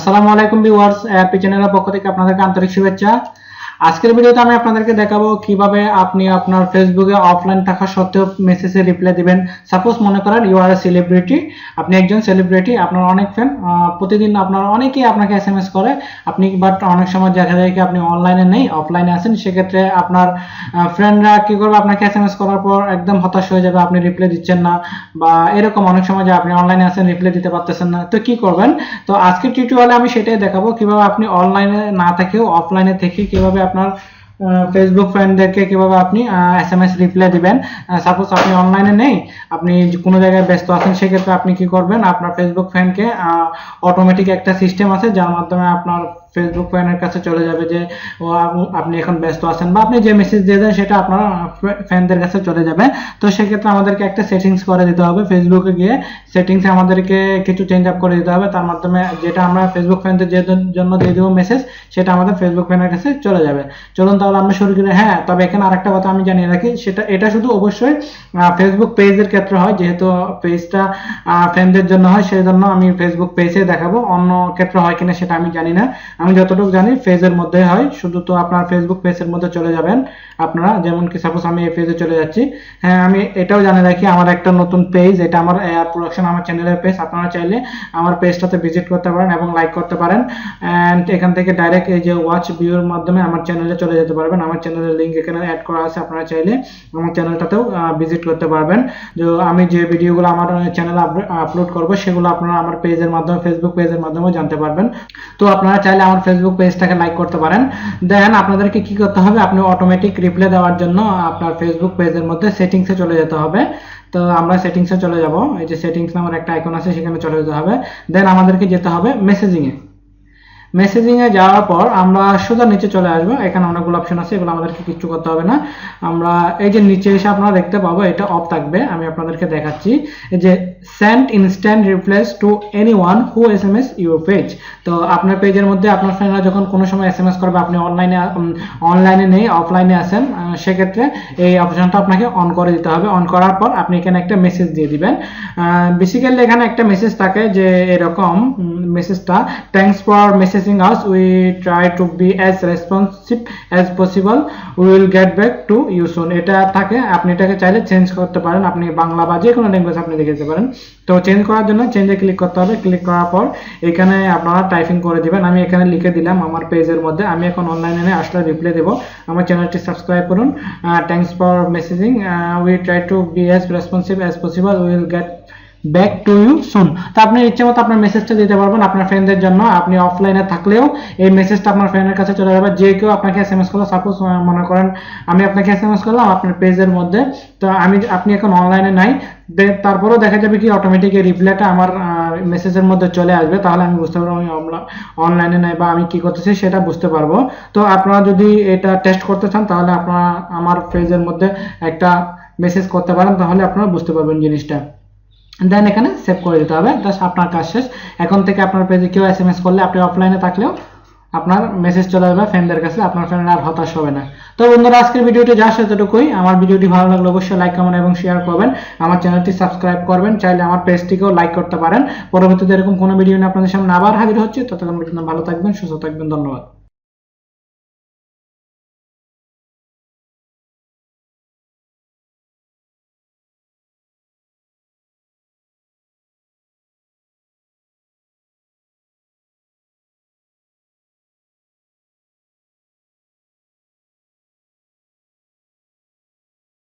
আসসালামু আলাইকুম viewers Appy চ্যানেলের পক্ষ থেকে আপনাদেরকে আন্তরিক শুভেচ্ছা। আজকের ভিডিওতে আমি আপনাদেরকে দেখাবো কীভাবে আপনি আপনার ফেসবুকে অফলাইন থাকা সত্ত্বেও মেসেজে রিপ্লাই দিবেন। সাপোজ মনে করেন ইউ আর এ সেলিব্রিটি আপনি একজন সেলিব্রিটি আপনার অনেক ফ্যান প্রতিদিন আপনার অনেকেই আপনাকে এস এম এস করে। আপনি বাট অনেক সময় দেখা যায় কি আপনি অনলাইনে নেই অফলাইনে আছেন, সেক্ষেত্রে আপনার ফ্রেন্ডরা কি করবে আপনাকে এস এম এস করার পর একদম হতাশ হয়ে যাবে, আপনি রিপ্লাই দিচ্ছেন না বা এরকম অনেক সময় যে আপনি অনলাইনে আছেন রিপ্লাই দিতে পারতেছেন না। তো কি করবেন? তো আজকের টিউটোরিয়ালে আমি সেটাই দেখাবো কীভাবে আপনি অনলাইনে না থেকেও অফলাইনে থেকে কীভাবে আপনার ফেসবুক ফ্রেন্ডদেরকে কীভাবে আপনি এস এম এস রিপ্লাই দিবেন সাপোজ আপনি অনলাইনে নেই, আপনি কোনো জায়গায় ব্যস্ত আছেন, সেক্ষেত্রে আপনি কি করবেন? আপনার ফেসবুক ফ্রেন্ডকে অটোমেটিক একটা সিস্টেম আছে, যার মাধ্যমে আপনার ফেসবুক ফ্রেন্ডের কাছে চলে যাবে যে, ও, আপনি এখন ব্যস্ত আছেন বা আপনি যে মেসেজ দিয়ে দেন সেটা আপনার ফ্রেন্ডদের কাছে চলে যাবে। তো সেক্ষেত্রে আমাদেরকে একটা সেটিংস করে দিতে হবে। ফেসবুকে গিয়ে সেটিংসে আমাদেরকে কিছু চেঞ্জ আপ করে দিতে হবে। তার মাধ্যমে যেটা আমরা ফেসবুক ফ্রেন্ডদের যে জন্য দিয়ে দেবো মেসেজ সেটা আমাদের ফেসবুক ফ্রেন্ডের কাছে চলে যাবে। চলুন তাহলে আমরা শুরু করি। হ্যাঁ তবে এখানে আরেকটা কথা আমি জানিয়ে রাখি। সেটা, এটা শুধু অবশ্যই ফেসবুক পেজের ক্ষেত্রে হয়। যেহেতু পেজটা ফ্রেন্ডদের জন্য হয় সেই জন্য আমি ফেসবুক পেজে দেখাবো। অন্য ক্ষেত্রে হয় কিনা সেটা আমি জানি না। আমি যতটুকু জানি পেজের মধ্যে হয়। শুধু তো আপনার ফেসবুক পেজের মধ্যে চলে যাবেন। আপনারা যেমন কি সাপোজ আমি এই পেজে চলে যাচ্ছি। হ্যাঁ আমি এটাও জানিয়ে রাখি, আমার একটা নতুন পেজ এটা আমার প্রোডাকশন আমার চ্যানেলের পেজ আপনারা চাইলে আমার পেজটাতে ভিজিট করতে পারেন এবং লাইক করতে পারেন। অ্যান্ড এখান থেকে ডাইরেক্ট এই যে ওয়াচ ভিউর মাধ্যমে আমার চ্যানেলে চলে যেতে পারবেন। আমার চ্যানেলের লিঙ্ক এখানে অ্যাড করা আছে, আপনারা চাইলে আমার চ্যানেলটাতেও ভিজিট করতে পারবেন। যে আমি যে ভিডিওগুলো আমার চ্যানেলে আপলোড করব, সেগুলো আপনারা আমার পেজের মাধ্যমে ফেসবুক পেজের মাধ্যমে জানতে পারবেন। তো আপনারা চাইলে আমার ফেসবুক পেজটাকে লাইক করতে পারেন। দেন আপনাদেরকে কি করতে হবে? আপনি অটোমেটিক রিপ্লাই দেওয়ার জন্য আপনার ফেসবুক পেজের মধ্যে সেটিংসে চলে যেতে হবে। তো আমরা সেটিংসে চলে যাব। এই যে সেটিংস নামের একটা আইকন আছে, সেখানে চলে যেতে হবে। দেন আমাদেরকে যেতে হবে মেসেজিংয়ে মেসেজিং এ যাওয়ার পর আমরা সোজা নিচে চলে আসব। এখানে অনেকগুলো অপশন আছে, এগুলো আমাদেরকে কিচ্ছু করতে হবে না। আমরা এই যে নিচে এসে আপনারা দেখতে পাবো, এটা অফ থাকবে। আমি আপনাদেরকে দেখাচ্ছি। যে send instant replies to anyone who S M S your page তো আপনার পেজের মধ্যে আপনার ফ্রেন্ডরা যখন কোনো সময় এস এম এস করবে, আপনি অনলাইনে অনলাইনে নেই অফলাইনে আসেন সেক্ষেত্রে এই অপশনটা আপনাকে অন করে দিতে হবে। অন করার পর আপনি এখানে একটা মেসেজ দিয়ে দিবেন। বেসিক্যালি এখানে একটা মেসেজ থাকে যে এরকম মেসেজটা thanks for messaging us we try to be as responsive as possible we will get back to you soon এটা থাকে, আপনি এটাকে চাইলে চেঞ্জ করতে পারেন। আপনি বাংলা বা যে কোনো ল্যাঙ্গুয়েজ আপনি লিখে দিতে পারেন। তো চেঞ্জ করার জন্য চেঞ্জে ক্লিক করতে হবে। ক্লিক করার পর এখানে আপনারা টাইপিং করে দিবেন। আমি এখানে লিখে দিলাম আমার পেজের মধ্যে। আমি এখন অনলাইনে আসলে রিপ্লাই দেবো। আমার চ্যানেলটি সাবস্ক্রাইব করুন। Thanks for messaging we try to be as responsive as possible will get back to you soon তো আপনি ইচ্ছে মতো আপনার মেসেজটা দিতে পারবেন আপনার ফ্রেন্ডদের জন্য। আপনি অফলাইনে থাকলেও এই মেসেজটা আপনার ফ্রেন্ডের কাছে চলে যাবে। যে কেউ আপনাকে এস এম এস করল সাপোজ মনে করেন আমি আপনাকে এস এম এস করলাম আপনার পেজের মধ্যে। তো আমি আপনি এখন অনলাইনে নাই। তারপরেও দেখা যাবে কি অটোমেটিক এই রিপ্লাইটা আমার মেসেজের মধ্যে চলে আসবে। তাহলে আমি বুঝতে পারব আমি অনলাইনে নাই বা আমি কি করতেছি সেটা বুঝতে পারব। তো আপনারা যদি এটা টেস্ট করতে চান, তাহলে আপনারা আমার পেজের মধ্যে একটা মেসেজ করতে পারেন। তাহলে আপনারা বুঝতে পারবেন জিনিসটা। দেন এখানে সেভ করে দিতে হবে। জাস্ট আপনার কাজ শেষ। এখন থেকে আপনার পেজে কেউ এস এম এস করলে আপনি অফলাইনে থাকলেও আপনার মেসেজ চলে যাবে ফ্রেন্ডদের কাছে। আপনার ফ্রেন্ড আর হতাশ হবে না। তো বন্ধুরা, আজকের ভিডিওটি যা সেতটুকুই আমার ভিডিওটি ভালো লাগলে অবশ্যই লাইক কমেন্ট এবং শেয়ার করবেন। আমার চ্যানেলটি সাবস্ক্রাইব করবেন। চাইলে আমার পেজটিকেও লাইক করতে পারেন। পরবর্তীতে এরকম কোনো ভিডিও নিয়ে আপনাদের সামনে আবার হাজির হচ্ছে। ততক্ষণ পর্যন্ত ভালো থাকবেন, সুস্থ থাকবেন। ধন্যবাদ।